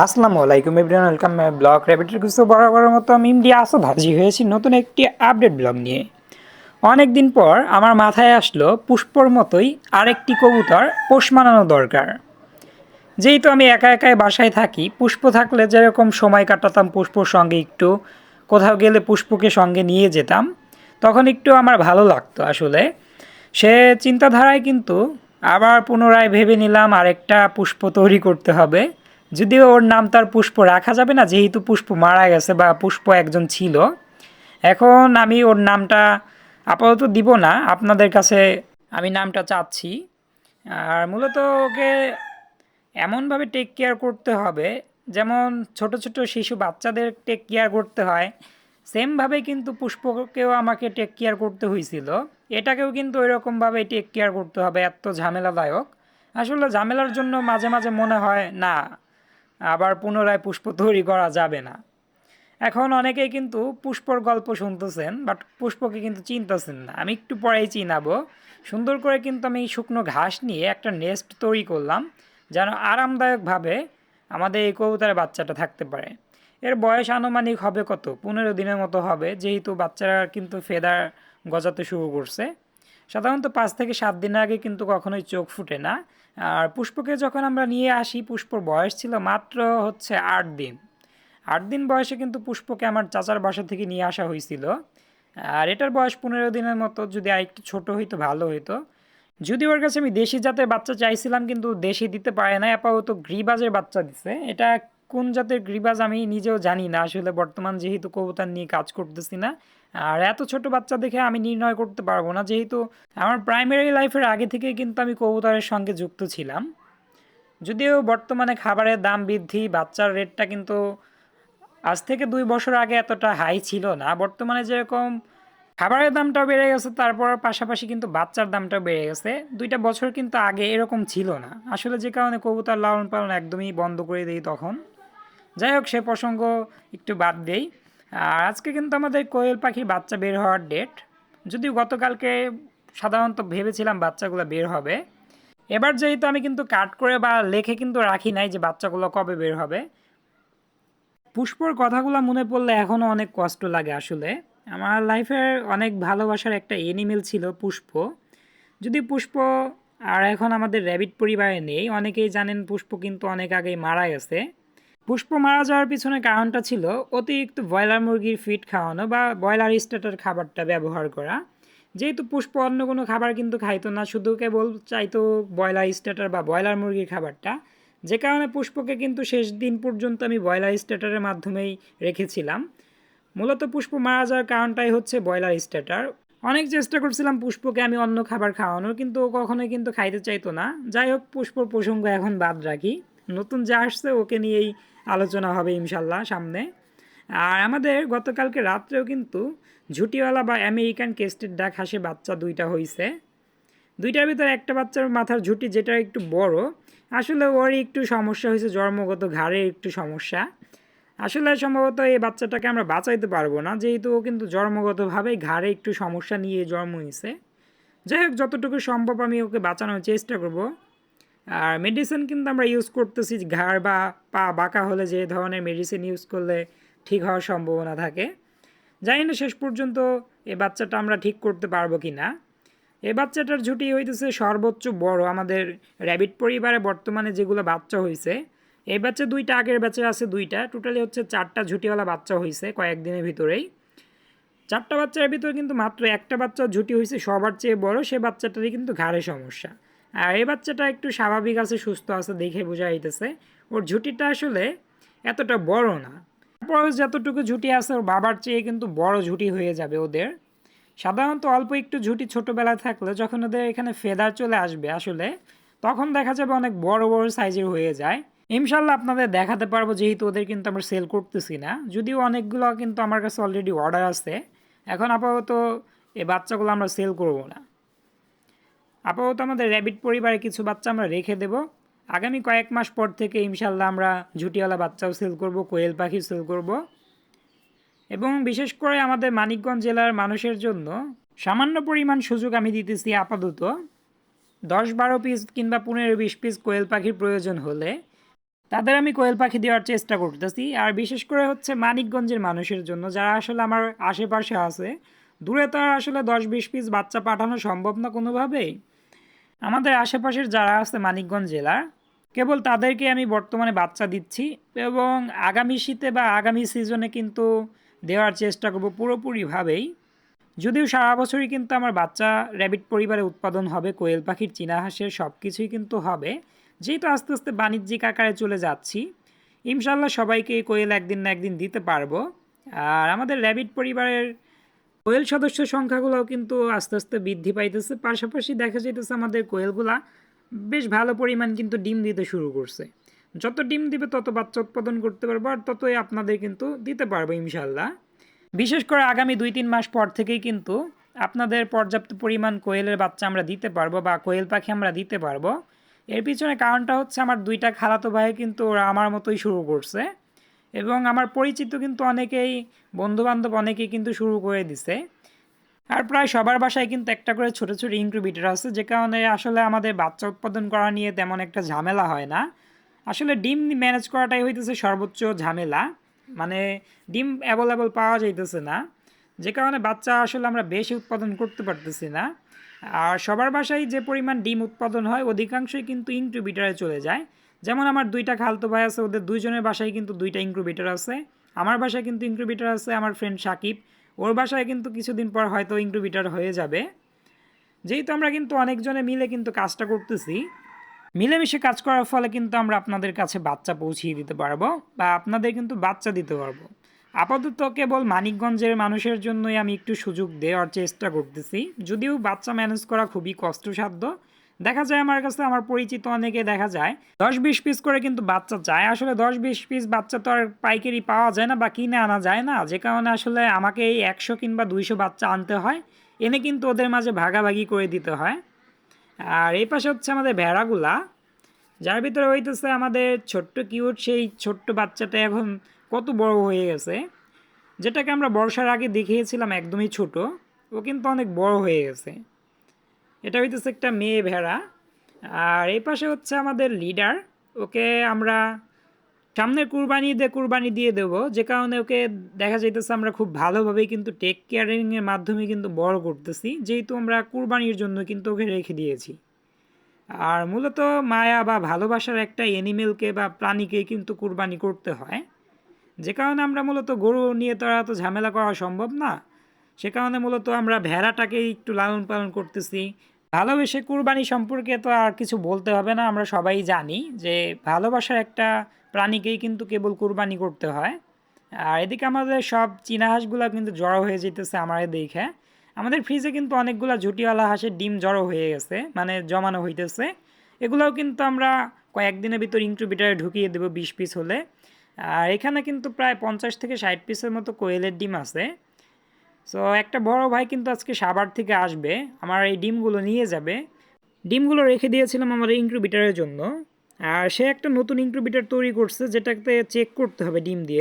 আসসালামু আলাইকুম everyone, welcome blog. র্যাবিটের কিছু বরাবরের মতো আমি ইমডি আসাদ হাজির হয়েছি নতুন একটি আপডেট ব্লগ নিয়ে। অনেক দিন পর আমার মাথায় আসলো পুষ্পর মতোই আরেকটি কবুতর পোষ মানানো দরকার। যেহেতু আমি একা একাই বাসায় থাকি, পুষ্প থাকলে যেরকম সময় কাটাতাম পুষ্পর সঙ্গে একটু, কোথাও গেলে পুষ্পকে সঙ্গে নিয়ে যেতাম, তখন একটু আমার ভালো লাগতো আসলে। সে চিন্তাধারায় কিন্তু আবার পুনরায় ভেবে নিলাম আরেকটা পুষ্প তৈরি করতে হবে। যদিও ওর নাম তার পুষ্প রাখা যাবে না, যেহেতু পুষ্প মারা গেছে বা পুষ্প একজন ছিল। এখন আমি ওর নামটা আপাতত দিব না, আপনাদের কাছে আমি নামটা চাচ্ছি। আর মূলত ওকে এমনভাবে টেক কেয়ার করতে হবে, যেমন ছোট ছোট শিশু বাচ্চাদের টেক কেয়ার করতে হয়। সেমভাবে কিন্তু পুষ্পকেও আমাকে টেক কেয়ার করতে হয়েছিল এটাকেও কিন্তু ওইরকমভাবে টেক কেয়ার করতে হবে, এত ঝামেলাদায়ক। আসলে ঝামেলার জন্য মাঝে মাঝে মনে হয়, না আবার পুনরায় পুষ্প তৈরি করা যাবে না। এখন অনেকেই কিন্তু পুষ্পর গল্প শুনতেছেন বাট পুষ্পকে কিন্তু চিনতেছেন না। আমি একটু পরেই চিনাবো। সুন্দর করে কিন্তু আমি শুকনো ঘাস নিয়ে একটা নেস্ট তৈরি করলাম, যেন আরামদায়কভাবে আমাদের এই কবুতরের বাচ্চাটা থাকতে পারে। এর বয়স আনুমানিক হবে কত? পনেরো দিনের মতো হবে, যেহেতু বাচ্চারা কিন্তু ফেদার গজাতে শুরু করছে। সাধারণত পাঁচ থেকে সাত দিন আগে কিন্তু কখনোই চোখ ফুটে না। আর পুষ্পকে যখন আমরা নিয়ে আসি, পুষ্পর বয়স ছিল মাত্র হচ্ছে আট দিন। আট দিন বয়সে কিন্তু পুষ্পকে আমার চাচার বাসা থেকে নিয়ে আসা হয়েছিল। আর এটার বয়স পনেরো দিনের মতো, যদি আরেকটু ছোট হইতো, ভালো হইতো। যদি ওর কাছে আমি দেশি জাতের বাচ্চা চাইছিলাম, কিন্তু দেশি দিতে পারে না আপাতত গ্রিবাজের বাচ্চা দিছে। এটা কোন জাতের গ্রিবাজ আমি নিজেও জানি না। আসলে বর্তমান যেহেতু কবুতর নিয়ে কাজ করতেছি না, আর এত ছোট বাচ্চা দেখে আমি নির্ণয় করতে পারব না। যেহেতু আমার প্রাইমারি লাইফের আগে থেকে কিন্তু আমি কবুতরের সঙ্গে যুক্ত ছিলাম। যদিও বর্তমানে খাবারের দাম বৃদ্ধি, বাচ্চার রেটটা কিন্তু আজ থেকে দুই বছর আগে এতটা হাই ছিল না। বর্তমানে যেরকম খাবারের দামটাও বেড়ে গেছে, তারপর পাশাপাশি কিন্তু বাচ্চার দামটাও বেড়ে গেছে। দুইটা বছর কিন্তু আগে এরকম ছিল না। আসলে যে কারণে কবুতর লালন পালন একদমই বন্ধ করে দিই তখন। যাই হোক সে প্রসঙ্গ একটু বাদ দেই। আর আজকে কিন্তু আমাদের কোয়েল পাখির বাচ্চা বের হওয়ার ডেট যদিও গতকালকে সাধারণত ভেবেছিলাম বাচ্চাগুলো বের হবে। এবার যেহেতু আমি কিন্তু কাট করে বা লেখে কিন্তু রাখি নাই যে বাচ্চাগুলো কবে বের হবে। পুষ্পর কথাগুলো মনে পড়লে এখনও অনেক কষ্ট লাগে আসলে। আমার লাইফের অনেক ভালোবাসার একটা এনিমেল ছিল পুষ্প। যদি পুষ্প আর এখন আমাদের র্যাবিট পরিবারে নেই, অনেকেই জানেন পুষ্প কিন্তু অনেক আগেই মারা গেছে। পুষ্প মারা যাওয়ার পিছনে কারণটা ছিল অতিরিক্ত ব্রয়লার মুরগির ফিট খাওয়ানো বা ব্রয়লার স্টার্টার খাবারটা ব্যবহার করা। যেহেতু পুষ্প অন্য কোনো খাবার কিন্তু খাইতো না, শুধু কেবল চাইতো ব্রয়লার স্টার্টার বা ব্রয়লার মুরগির খাবারটা। যে কারণে পুষ্পকে কিন্তু শেষ দিন পর্যন্ত আমি ব্রয়লার স্টার্টারের মাধ্যমেই রেখেছিলাম। মূলত পুষ্প মারা যাওয়ার কারণটাই হচ্ছে ব্রয়লার স্টার্টার অনেক চেষ্টা করছিলাম পুষ্পকে আমি অন্য খাবার খাওয়ানোর, কিন্তু ও কখনোই কিন্তু খাইতে চাইতো না। যাই হোক, পুষ্পর প্রসঙ্গ এখন বাদ রাখি। নতুন যা আসছে, ওকে নিয়েই আলোচনা হবে ইনশাল্লাহ সামনে। আর আমাদের গতকালকে রাত্রেও কিন্তু ঝুটিওয়ালা বা আমেরিকান কেস্টের ডাক হাসে বাচ্চা দুইটা হয়েছে দুইটার ভিতরে একটা বাচ্চার মাথার ঝুটি যেটা একটু বড়, আসলে ওর একটু সমস্যা হয়েছে জন্মগত ঘাড়ের একটু সমস্যা। আসলে সম্ভবত এই বাচ্চাটাকে আমরা বাঁচাইতে পারব না, যেহেতু ও কিন্তু জন্মগতভাবেই ঘাড়ে একটু সমস্যা নিয়ে জন্ম নিয়েছে যাই হোক, যতটুকু সম্ভব আমি ওকে বাঁচানোর চেষ্টা করব। আর মেডিসিন কিন্তু আমরা ইউজ করতেছি ঘাড় বা পা বাঁকা হলে যে ধরনের মেডিসিন ইউজ করলে ঠিক হওয়ার সম্ভাবনা থাকে। জানি না শেষ পর্যন্ত এ বাচ্চাটা আমরা ঠিক করতে পারব কি না এই বাচ্চাটার ঝুঁটি হইতেছে সর্বোচ্চ বড়। আমাদের র্যাবিট পরিবারে বর্তমানে যেগুলো বাচ্চা হয়েছে এই বাচ্চা দুইটা, আগের ব্যাচে আছে দুইটা। টোটালি হচ্ছে চারটা ঝুঁটিওয়ালা বাচ্চা হয়েছে কয়েকদিনের ভিতরেই। চারটা বাচ্চার ভিতরে কিন্তু মাত্র একটা বাচ্চা ঝুঁটি হয়েছে সবার চেয়ে বড়, সে বাচ্চাটারই কিন্তু ঘাড়ে সমস্যা। আর এই বাচ্চাটা একটু স্বাভাবিক আছে, সুস্থ আছে দেখে বোঝা যাইতেছে। ওর ঝুঁটিটা আসলে এতটা বড় না। তারপর যতটুকু ঝুঁটি আছে, ওর বাবার চেয়ে কিন্তু বড় ঝুঁটি হয়ে যাবে ওদের। সাধারণত অল্প একটু ঝুঁটি ছোটোবেলায় থাকলে যখন ওদের এখানে ফেদার চলে আসবে আসলে, তখন দেখা যাবে অনেক বড় বড় সাইজের হয়ে যায়। ইনশাল্লাহ আপনাদের দেখাতে পারব, যেহেতু ওদের কিন্তু আমরা সেল করতেছি না। যদিও অনেকগুলো কিন্তু আমার কাছে অলরেডি অর্ডার আছে। এখন আপাতত এই বাচ্চাগুলো আমরা সেল করব না। আপাতত আমাদের র্যাবিট পরিবারে কিছু বাচ্চা আমরা রেখে দেব। আগামী কয়েক মাস পর থেকে ইনশাল্লাহ আমরা ঝুটিওয়ালা বাচ্চাও সেল করব, কোয়েল পাখি সেল করব। এবং বিশেষ করে আমাদের মানিকগঞ্জ জেলার মানুষের জন্য সামান্য পরিমাণ সুযোগ আমি দিতেছি আপাতত। দশ বারো পিস কিংবা পনেরো বিশ পিস কোয়েল পাখির প্রয়োজন হলে তাদের আমি কোয়েল পাখি দেওয়ার চেষ্টা করতেছি। আর বিশেষ করে হচ্ছে মানিকগঞ্জের মানুষের জন্য যারা আসলে আমার আশেপাশে আছে, দূরে তো আর আসলে দশ বিশ পিস বাচ্চা পাঠানো সম্ভব না কোনোভাবেই। আমাদের আশেপাশের যারা আছে মানিকগঞ্জ জেলার, কেবল তাদেরকে আমি বর্তমানে বাচ্চা দিচ্ছি এবং আগামী শীতে বা আগামী সিজনে কিন্তু দেওয়ার চেষ্টা করব পুরোপুরিভাবেই। যদিও সারা বছরই কিন্তু আমার বাচ্চা র্যাবিট পরিবারে উৎপাদন হবে, কোয়েল পাখির, চীনা হাঁসের সব কিছুই কিন্তু হবে। যেহেতু আস্তে আস্তে বাণিজ্যিক আকারে চলে যাচ্ছি ইনশাল্লাহ সবাইকে কোয়েল একদিন না একদিন দিতে পারব। আর আমাদের র্যাবিট পরিবারের কোয়েল সদস্য সংখ্যাগুলোও কিন্তু আস্তে আস্তে বৃদ্ধি পাইতেছে। পাশাপাশি দেখা যাইতেছে আমাদের কোয়েলগুলা বেশ ভালো পরিমাণ কিন্তু ডিম দিতে শুরু করছে। যত ডিম দিবে তত বাচ্চা উৎপাদন করতে পারব আর ততই আপনাদের কিন্তু দিতে পারব ইনশাল্লাহ বিশেষ করে আগামী দুই তিন মাস পর থেকেই কিন্তু আপনাদের পর্যাপ্ত পরিমাণ কোয়েলের বাচ্চা আমরা দিতে পারব বা কোয়েল পাখি আমরা দিতে পারব। এর পিছনে কারণটা হচ্ছে আমার দুইটা খালাতো ভাই কিন্তু ওরা আমার মতোই শুরু করছে। এবং আমার পরিচিত কিন্তু অনেকেই, বন্ধুবান্ধব অনেকেই কিন্তু শুরু করে দিছে। আর প্রায় সবার বাসায় কিন্তু একটা করে ছোটো ছোটো ইনকিউবেটর আছে, যে কারণে আসলে আমাদের বাচ্চা উৎপাদন করা নিয়ে তেমন একটা ঝামেলা হয় না। আসলে ডিম ম্যানেজ করাটাই হইতেছে সর্বোচ্চ ঝামেলা। মানে ডিম অ্যাভেলেবল পাওয়া যাইতেছে না। যে কারণে বাচ্চা আসলে আমরা বেশি উৎপাদন করতে পারতেছি না। আর সবার বাসায় যে পরিমাণ ডিম উৎপাদন হয়, অধিকাংশই কিন্তু ইনকিউবেটারে চলে যায়। যেমন আমার দুইটা খালতো ভাই আছে, ওদের দুইজনের বাসায় কিন্তু দুইটা ইনকিউবেটার আছে। আমার বাসায় কিন্তু ইনকিউবেটার আছে আমার ফ্রেন্ড সাকিব। ওর বাসায় কিন্তু কিছুদিন পর হয়তো ইনকিউবেটার হয়ে যাবে। যেহেতু আমরা কিন্তু অনেকজনে মিলে কিন্তু কাজটা করতেছি, মিলেমিশে কাজ করার ফলে কিন্তু আমরা আপনাদের কাছে বাচ্চা পৌঁছিয়ে দিতে পারব বা আপনাদের কিন্তু বাচ্চা দিতে পারব। আপাতত কেবল মানিকগঞ্জের মানুষের জন্যই আমি একটু সুযোগ দেওয়ার চেষ্টা করতেছি। যদিও বাচ্চা ম্যানেজ করা খুবই কষ্টসাধ্য দেখা যায় আমার কাছে, আমার পরিচিত অনেকে দেখা যায়, দশ বিশ পিস করে কিন্তু বাচ্চা চায় আসলে দশ বিশ পিস বাচ্চা তো আর পাইকারি পাওয়া যায় না বা কিনে আনা যায় না। যে কারণে আসলে আমাকে এই একশো কিংবা দুইশো বাচ্চা আনতে হয়। এনে কিন্তু ওদের মাঝে ভাগাভাগি করে দিতে হয়। আর এই পাশে হচ্ছে আমাদের ভেড়াগুলা। যার ভিতরে হইতেছে আমাদের ছোট্ট কিউট সেই ছোট্ট বাচ্চাটা এখন কত বড় হয়ে গেছে। যেটাকে আমরা বর্ষার আগে দেখিয়েছিলাম একদমই ছোট। ও কিন্তু অনেক বড় হয়ে গেছে। এটা হইতেছে একটা মেয়ে ভেড়া। আর এই পাশে হচ্ছে আমাদের লিডার। ওকে আমরা সামনের কুরবানি দিয়ে কুরবানি দিয়ে দেবো। যে কারণে ওকে দেখা যাইতেছে আমরা খুব ভালোভাবেই কিন্তু টেক কেয়ারিংয়ের মাধ্যমে কিন্তু বড় করতেছি। যেহেতু আমরা কুরবানির জন্য কিন্তু ওকে রেখে দিয়েছি। আর মূলত মায়া বা ভালোবাসার একটা অ্যানিমেলকে বা প্রাণীকে কিন্তু কুরবানি করতে হয়। যে কারণে আমরা মূলত গরু নিয়ে তো এত ঝামেলা করা সম্ভব না। সে কারণে মূলত আমরা ভেড়াটাকে একটু লালন পালন করতেছি। ভালোবেসে কুরবানি সম্পর্কে তো আর কিছু বলতে হবে না, আমরা সবাই জানি যে ভালোবাসার একটা প্রাণীকেই কিন্তু কেবল কুরবানি করতে হয়। আর এদিকে আমাদের সব চীনা হাঁসগুলো কিন্তু জড়ো হয়ে যেতেছে আমার দেখে। আমাদের ফ্রিজে কিন্তু অনেকগুলো ঝুটিওয়ালা হাঁসের ডিম জড়ো হয়ে গেছে মানে জমানো হইতেছে। এগুলোও কিন্তু আমরা কয়েকদিনের ভিতর ইনকিউবেটারে ঢুকিয়ে দেবো বিশ পিস হলে। আর এখানে কিন্তু প্রায় পঞ্চাশ থেকে ষাট পিসের মতো কোয়েলের ডিম আছে। সো একটা বড় ভাই কিন্তু আজকে সাবার থেকে আসবে। আমার এই ডিমগুলো নিয়ে যাবে। ডিমগুলো রেখে দিয়েছিলাম আমার ইনকিউবেটারের জন্য। আর সে একটা নতুন ইনকিউবেটার তৈরি করছে যেটাতে চেক করতে হবে ডিম দিয়ে।